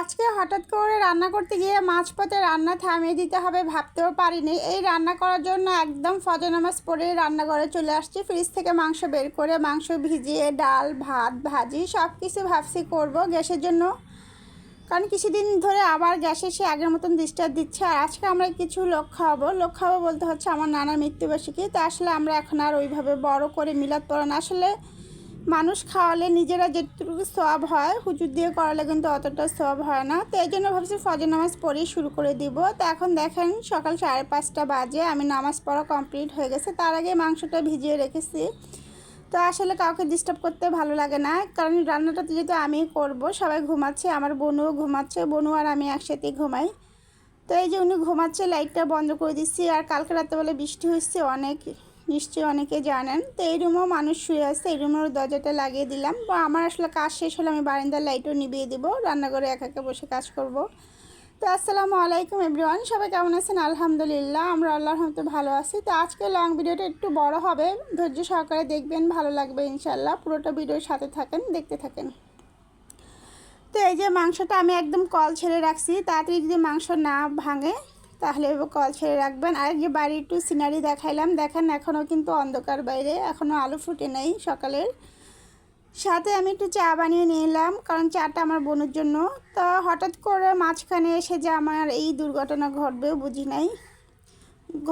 আজকে হঠাৎ করে রান্না করতে গিয়ে মাঝপথে রান্না থামিয়ে দিতে হবে ভাবতেও পারিনি। এই রান্না করার জন্য একদম ফজর নামাজ রান্নাঘরে চলে আসছি। ফ্রিজ থেকে মাংস বের করে মাংস ভিজিয়ে ডাল, ভাত, ভাজি সব কিছু ভাবছি করব গ্যাসের জন্য। কারণ কিছুদিন ধরে আবার গ্যাসে সে আগের মতন ডিস্টার্ব দিচ্ছে। আর আজকে আমরা কিছু লোক খাওয়াবো। লোক খাওয়াবো বলতে হচ্ছে আমার নানা মৃত্যুবার্ষিকী। তা আসলে আমরা এখন আর ওইভাবে বড় করে মিলাদ পড়ানো আসলে মানুষ খাওয়ালে নিজেরা যেটুকু সব হয়, হুজুর দিয়ে করালে কিন্তু অতটা সব হয় না। তো এই জন্য ভাবছি ফজর নামাজ পড়েই শুরু করে দিব। তো এখন দেখেন সকাল সাড়ে পাঁচটা বাজে, আমি নামাজ পড়া কমপ্লিট হয়ে গেছে। তার আগে মাংসটা ভিজিয়ে রেখেছি। তো আসলে কাউকে ডিস্টার্ব করতে ভালো লাগে না, কারণ রান্নাটা যেহেতু আমি করব, সবাই ঘুমাচ্ছে, আমার বোনও ঘুমাচ্ছে বোনু আর আমি একসাথেই ঘুমাই। তো এই যে উনি ঘুমাচ্ছে লাইটটা বন্ধ করে দিচ্ছি, আর কালকে রাত্রেবেলা বৃষ্টি হচ্ছে অনেক। নিশ্চয়ই অনেকে জানেন। তো এই রুমেও মানুষ শুয়ে আছে, এই রুমের দরজাটা লাগিয়ে দিলাম। বা আমার আসলে কাজ শেষ হলে আমি বারান্দার লাইটও নিভিয়ে দিব, রান্নাঘরে একা একা বসে কাজ করব। তো আসসালামু আলাইকুম এভরিওয়ান, সবাই কেমন আছেন? আলহামদুলিল্লাহ, আমরা আল্লাহর রহমতে ভালো আছি। তো আজকে লং ভিডিওটা একটু বড় হবে, ধৈর্য সহকারে দেখবেন, ভালো লাগবে ইনশাল্লাহ পুরোটা ভিডিওর সাথে থাকেন, দেখতে থাকেন। তো এই যে মাংসটা আমি একদম কল ছেড়ে রাখছি, তাড়াতাড়ি যদি মাংস না ভাঙে তাহলে কল ছেড়ে রাখবেন। আর যে বাড়ির একটু সিনারি দেখাইলাম। দেখেন, এখনও কিন্তু অন্ধকার বাইরে। এখনও আলু ফুটে নেই সকালের। সাথে আমি একটু চা বানিয়ে নিয়ে এলাম, কারণ চাটা আমার বোনের জন্য। তো হঠাৎ করে মাঝখানে এসে যে আমার এই দুর্ঘটনা ঘটবেও বুঝি নাই।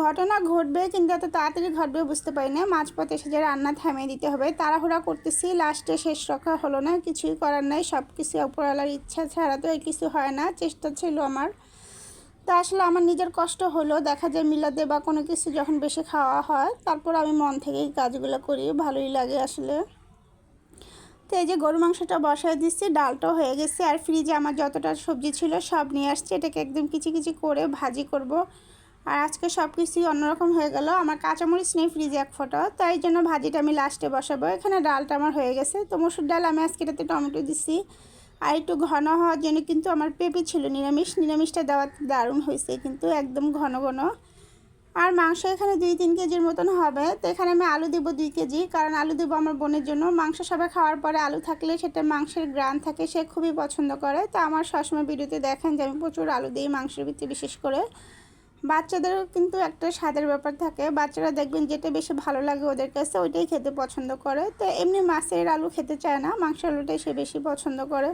ঘটনা ঘটবে, কিন্তু এত তাড়াতাড়ি ঘটবে বুঝতে পারি না। মাঝপথে এসে যে রান্না থামিয়ে দিতে হবে, তাড়াহুড়া করতেছি। লাস্টে শেষ রক্ষা হলো না, কিছুই করার নাই। সব কিছু অপরালার ইচ্ছা ছাড়া তো এই কিছু হয় না। চেষ্টা ছিল আমার। তা আসলে আমার নিজের কষ্ট হলো। দেখা যায় মিলাদে বা কোনো কিছু যখন বেশি খাওয়া হয়, তারপর আমি মন থেকেই কাজগুলো করি, ভালোই লাগে আসলে। তো এই যে গরু মাংসটা বসায় দিচ্ছি, ডালটাও হয়ে গেছে। আর ফ্রিজে আমার যতটা সবজি ছিল সব নিয়ে আসছি। এটাকে একদম কিচি কিচি করে ভাজি করব। আর আজকে সব কিছুই অন্যরকম হয়ে গেল। আমার কাঁচামরিচ নেই ফ্রিজে এক ফোঁটা। তাই জন্য ভাজিটা আমি লাস্টে বসাবো। এখানে ডালটা আমার হয়ে গেছে। তো মসুর ডাল আমি আজকে এটাতে টমেটো দিচ্ছি আর একটু ঘন হওয়ার জন্য কিন্তু আমার পেঁপে ছিল নিরামিষ। নিরামিষটা দেওয়া দারুণ হয়েছে কিন্তু একদম ঘন ঘন। আর মাংস এখানে দুই তিন কেজির মতন হবে। তো এখানে আমি আলু দেবো দুই কেজি। কারণ আলু দেবো আমার বোনের জন্য। মাংস সবাই খাওয়ার পরে আলু থাকলে সেটা মাংসের গ্রান থাকে, সে খুবই পছন্দ করে। তো আমার সবসময় ভিডিওতে দেখেন যে আমি প্রচুর আলু দিই মাংসের ভিত্তি বিশেষ করে। বাচ্চাদেরও কিন্তু একটা স্বাদের ব্যাপার থাকে। বাচ্চারা দেখবেন যেটা বেশি ভালো লাগে ওদের কাছে ওইটাই খেতে পছন্দ করে। তো এমনি মাছের আলু খেতে চায় না মাংসের আলুটাই সে বেশি পছন্দ করে।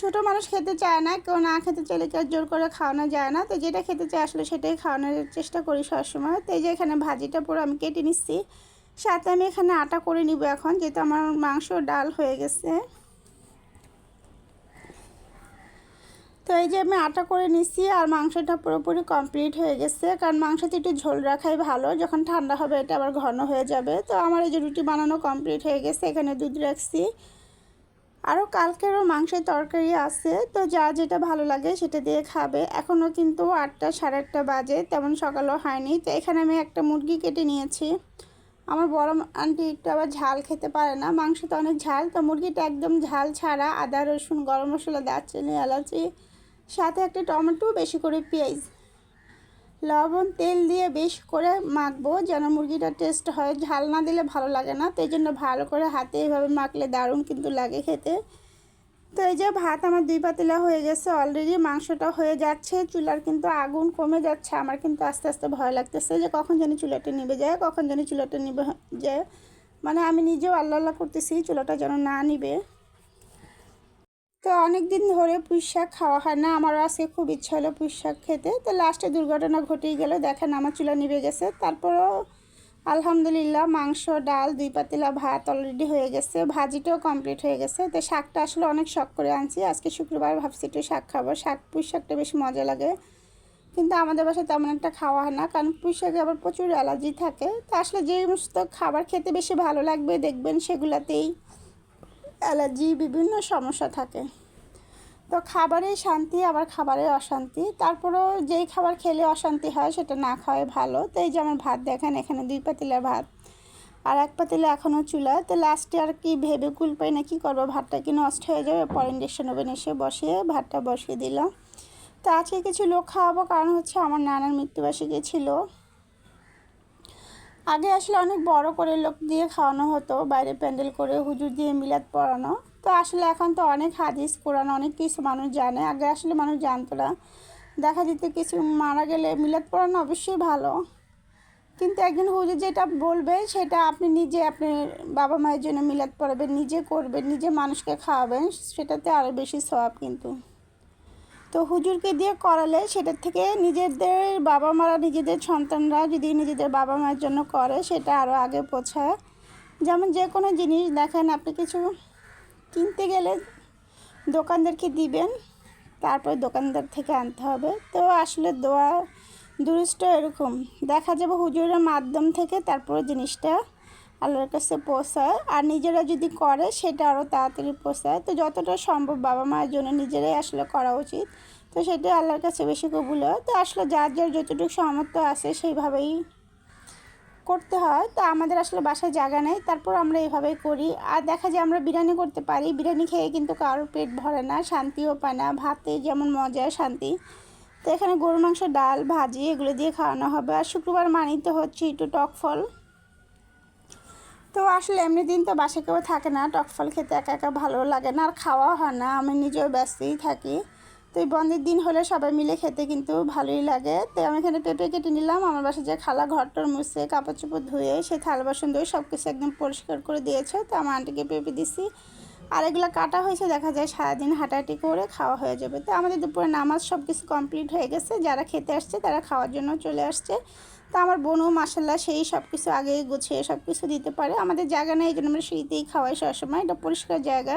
ছোটো মানুষ খেতে চায় না, কেউ না খেতে চাইলে কেউ জোর করে খাওয়ানো যায় না। তো যেটা খেতে চায় আসলে সেটাই খাওয়ানোর চেষ্টা করি সবসময়। তো এই যে এখানে ভাজিটা পুরো আমি কেটে নিচ্ছি। সাথে আমি এখানে আটা করে নিব এখন, যেহেতু আমার মাংস ডাল হয়ে গেছে। তো এই যে আমি আটা করে নিচ্ছি আর মাংসটা পুরোপুরি কমপ্লিট হয়ে গেছে। কারণ মাংসতে একটু ঝোল রাখাই ভালো, যখন ঠান্ডা হবে এটা আবার ঘন হয়ে যাবে। তো আমার এই যে রুটি বানানো কমপ্লিট হয়ে গেছে, এখানে দুধ রাখছি। আরও কালকেরও মাংসের তরকারি আছে, তো যা যেটা ভালো লাগে সেটা দিয়ে খাবে। এখনও কিন্তু আটটা সাড়ে আটটা বাজে, তেমন সকালও হয়নি। তো এখানে আমি একটা মুরগি কেটে নিয়েছি। আমার বড় আন্টি একটু আবার ঝাল খেতে পারে না মাংস তো অনেক ঝাল। তো মুরগিটা একদম ঝাল ছাড়া আদা, রসুন, গরম মশলা, দারচিনি, এলাচি সাথে একটা টমেটো বেশি করে পেঁয়াজ, লবণ, তেল দিয়ে বেশ করে মাখবো যেন মুরগিটা টেস্ট হয়। ঝাল না দিলে ভালো লাগে না, তো এই জন্য ভালো করে হাতে এভাবে মাখলে দারুণ কিন্তু লাগে খেতে। তো এই যে ভাত আমার দুই পাতিলা হয়ে গেছে অলরেডি মাংসটা হয়ে যাচ্ছে, চুলার কিন্তু আগুন কমে যাচ্ছে, আমার কিন্তু আস্তে আস্তে ভয় লাগতেছে যে কখন যেন চুলাটা নিবে যায়, কখন যেন চুলাটা নিবে যায়। মানে আমি নিজেও আল্লাহ আল্লাহ করতেছি, চুলাটা যেন না নিবে তো অনেক দিন ধরে পুঁই শাক খাওয়া হয় না। আমারও আজকে খুব ইচ্ছা হলো পুঁই শাক খেতে। তো লাস্টে দুর্ঘটনা ঘটেই গেল। দেখেন আমার চুলা নিভে গেছে। তারপরও আলহামদুলিল্লাহ মাংস, ডাল, দুই পাতিলা ভাত অলরেডি হয়ে গেছে। ভাজিটাও কমপ্লিট হয়ে গেছে। তো শাকটা আসলে অনেক শখ করে আনছি। আজকে শুক্রবার ভাবছি একটু শাক খাব। শাক, পুঁই শাকটা বেশ মজা লাগে। কিন্তু আমাদের বাসায় তেমন একটা খাওয়া হয় না। কারণ পুঁই শাকে আবার প্রচুর অ্যালার্জি থাকে। তো আসলে যে সমস্ত খাবার খেতে বেশি ভালো লাগবে দেখবেন সেগুলাতেই। অ্যালার্জি, বিভিন্ন সমস্যা থাকে। তো খাবারে শান্তি, আবার খাবারে অশান্তি। তারপরেও যেই খাবার খেলে অশান্তি হয়, সেটা না খাওয়াই ভালো। তো এই যে আমার ভাত, দেখেন এখানে দুই পাতিলা ভাত আর এক পাতিলা এখনও চুলা। তো লাস্টে আর কি ভেবে কুল পাই না, কী করব? ভাতটা কি নষ্ট হয়ে যাবে? পরে ইন্ডাকশন ওভেন এসে বসিয়ে ভাতটা বসিয়ে দিলাম। তো আজকে কিছু লোক খাওয়াবো, কারণ হচ্ছে আমার নানার মৃত্যুবার্ষিকী ছিল। আগে আসলে অনেক বড় করে লোক দিয়ে খাওয়ানো হতো, বাইরে প্যান্ডেল করে হুজুর দিয়ে মিলাদ পড়ানো। তো আসলে এখন তো অনেক হাদিস, কোরআন অনেক কিছু মানুষ জানে, আগে আসলে মানুষ জানতো না। দেখা যেত কিছু মারা গেলে মিলাদ পড়ানো অবশ্যই ভালো। কিন্তু একজন হুজুর যেটা বলবে, সেটা আপনি নিজে, আপনি বাবা মায়ের জন্য মিলাদ পড়াবেন, নিজে করবেন, নিজে মানুষকে খাওয়াবেন, সেটাতে আরও বেশি সব কিন্তু। তো হুজুরকে দিয়ে করালে সেটার থেকে নিজেদের বাবা মারা নিজেদের সন্তানরা যদি নিজেদের বাবা মায়ের জন্য করে, সেটা আরও আগে পৌঁছায়। যেমন যে কোনো জিনিস দেখেন, আপনি কিছু কিনতে গেলে দোকানদারকে দিবেন, তারপর দোকানদার থেকে আনতে হবে। তো আসলে দোয়া দুরুষ্ট এরকম। দেখা যাবে হুজুরের মাধ্যম থেকে তারপরে জিনিসটা আল্লাহর কাছে পৌঁছায়। আর নিজেরা যদি করে, সেটা আরও তাড়াতাড়ি পৌঁছায়। তো যতটা সম্ভব বাবা মায়ের জন্য নিজেরাই আসলে করা উচিত। তো সেটা আল্লাহর কাছে বেশি কবুল হয়। তো আসলে যার যার যতটুকু সামর্থ্য আছে, সেইভাবেই করতে হয়। তো আমাদের আসলে বাসায় জায়গা নেই, তারপর আমরা এইভাবেই করি। আর দেখা যায় আমরা বিরিয়ানি করতে পারি। বিরিয়ানি খেয়ে কিন্তু কারোর পেট ভরে না, শান্তিও পায় না। ভাতে যেমন মজা, শান্তি। তো এখানে গরু মাংস, ডাল, ভাজি, এগুলো দিয়ে খাওয়ানো হবে। আর শুক্রবার মানিতে হচ্ছে একটু টক ফল। তো আসলে এমনি দিন তো বাসে কেউ থাকে না, টক ফল খেতে একা একা ভালো লাগে না, আর খাওয়াও হয় না, আমি নিজেও ব্যস্তই থাকি। তো এই বন্ধের দিন হলে সবাই মিলে খেতে কিন্তু ভালোই লাগে। তো আমি এখানে পেঁপে কেটে নিলাম, আমার বাসায় যে খালা ঘরটর মুছে, কাপড় চোপড় ধুয়ে সে থাল বাসন ধুয়ে সব কিছু একদম পরিষ্কার করে দিয়েছে। তো আমার আন্টিকে পেঁপে দিছি আর এগুলো কাটা হয়েছে, দেখা যায় সারাদিন হাঁটাহাঁটি করে খাওয়া হয়ে যাবে। তো আমাদের দুপুরে নামাজ সব কিছু কমপ্লিট হয়ে গেছে, যারা খেতে আসছে তারা খাওয়ার জন্য চলে আসছে। তো আমার বোনও মাসাল্লাহ সেই সব কিছু আগে গুছিয়ে সব কিছু দিতে পারে। আমাদের জায়গা নেই, এই জন্য আমরা সিঁড়িতেই খাওয়াই সবসময়, এটা পরিষ্কার জায়গা।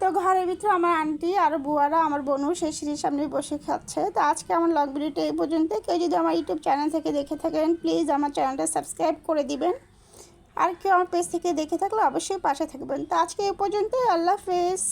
তো ঘরের ভিতরে আমার আন্টি আর বুয়ারা, আমার বোনও সেই সিঁড়ির সামনে বসে খাচ্ছে। তো আজকে আমার লগ ভিডিওটা এই পর্যন্ত কেউ যদি আমার ইউটিউব চ্যানেল থেকে দেখে থাকেন, প্লিজ আমার চ্যানেলটা সাবস্ক্রাইব করে দিবেন। আর কেউ আমার পেজ থেকে দেখে থাকলে অবশ্যই পাশে থাকবেন। তো আজকে এ পর্যন্তই, আল্লাহ হাফেজ।